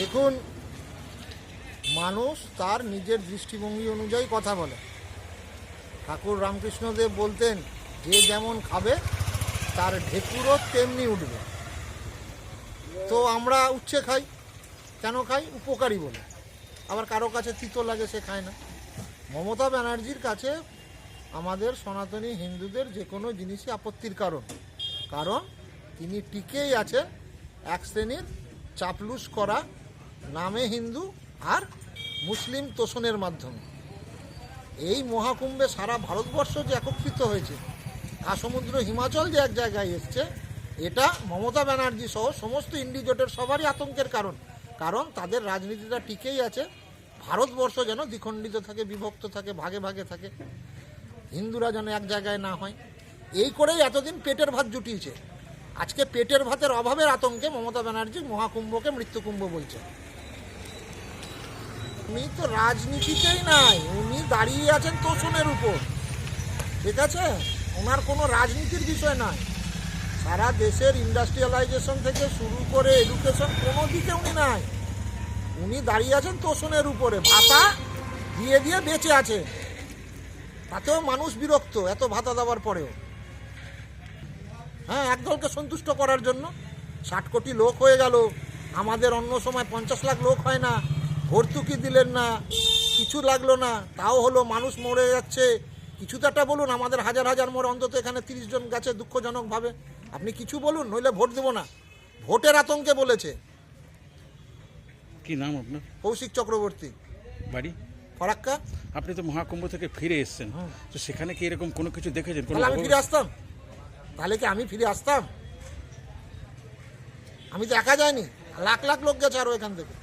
দেখুন, মানুষ তার নিজের দৃষ্টিভঙ্গি অনুযায়ী কথা বলে। ঠাকুর রামকৃষ্ণদেব বলতেন, যে যেমন খাবে, তার ঢেকুরও তেমনি উঠবে। তো আমরা উচ্ছে খাই, কেন খাই? উপকারী বলে। আবার কারও কাছে তিতো লাগে, সে খায় না। মমতা ব্যানার্জির কাছে আমাদের সনাতনী হিন্দুদের যে কোনো জিনিসই আপত্তির কারণ। কারণ তিনি টিকেই আছেন এক শ্রেণির চাপলুস করা নামে হিন্দু আর মুসলিম তোষণের মাধ্যমে। এই মহাকুম্ভে সারা ভারতবর্ষ যে একত্রিত হয়েছে সমুদ্র হিমাচল যে এক জায়গায় এসছে, এটা মমতা ব্যানার্জি সহ সমস্ত ইন্ডিজোটের সবারই আতঙ্কের কারণ। কারণ তাদের রাজনীতিটা টিকেই আছে, ভারতবর্ষ যেন দ্বিখণ্ডিত থাকে, বিভক্ত থাকে, ভাগে ভাগে থাকে। হিন্দুরা যেন এক জায়গায় না হয়। এই করেই এতদিন পেটের ভাত জুটিয়েছে। আজকে পেটের ভাতের অভাবের আতঙ্কে মমতা ব্যানার্জি মহাকুম্ভকে মৃত্যুকুম্ভ বলছে উনি তো রাজনীতিতেই নাই, উনি দাঁড়িয়ে আছেন তোষণের উপর। ঠিক আছে? ওনার কোনো রাজনীতির বিষয় নয় সারা দেশের ইন্ডাস্ট্রিয়ালাইজেশন থেকে শুরু করে এডুকেশন কোনো দিকে উনি নাই। উনি দাঁড়িয়ে আছেন তোষণের উপরে। ভাতা দিয়ে দিয়ে বেঁচে আছে। তাতেও মানুষ বিরক্ত এত ভাতা দেওয়ার পরেও। হ্যাঁ একদলকে সন্তুষ্ট করার জন্য ষাট কোটি লোক হয়ে গেল। আমাদের অন্য সময় পঞ্চাশ লাখ লোক হয় না। ভর্তুকি দিলেন না কিছু লাগল না তাও হলো মানুষ মরে যাচ্ছে। কিছু তো একটা বলুন আমাদের হাজার হাজার মরে অন্তত এখানে তিরিশ জন গেছে দুঃখজনকভাবে। আপনি কিছু বলুন নইলে ভোট দেবো না। ভোটের আতঙ্কে বলেছে। কি নাম আপনার? কৌশিক চক্রবর্তী। বাড়ি? ফরাক্কা? আপনি তো মহাকুম্ভ থেকে ফিরে এসেছেন। হুম। তো সেখানে কি এরকম কোনো কিছু দেখেছেন? তাহলে আমি ফিরে আসতাম। তাহলে কি আমি ফিরে আসতাম? আমি তো একা যাইনি। লাখ লাখ লোক গেছে আরও এখান থেকে।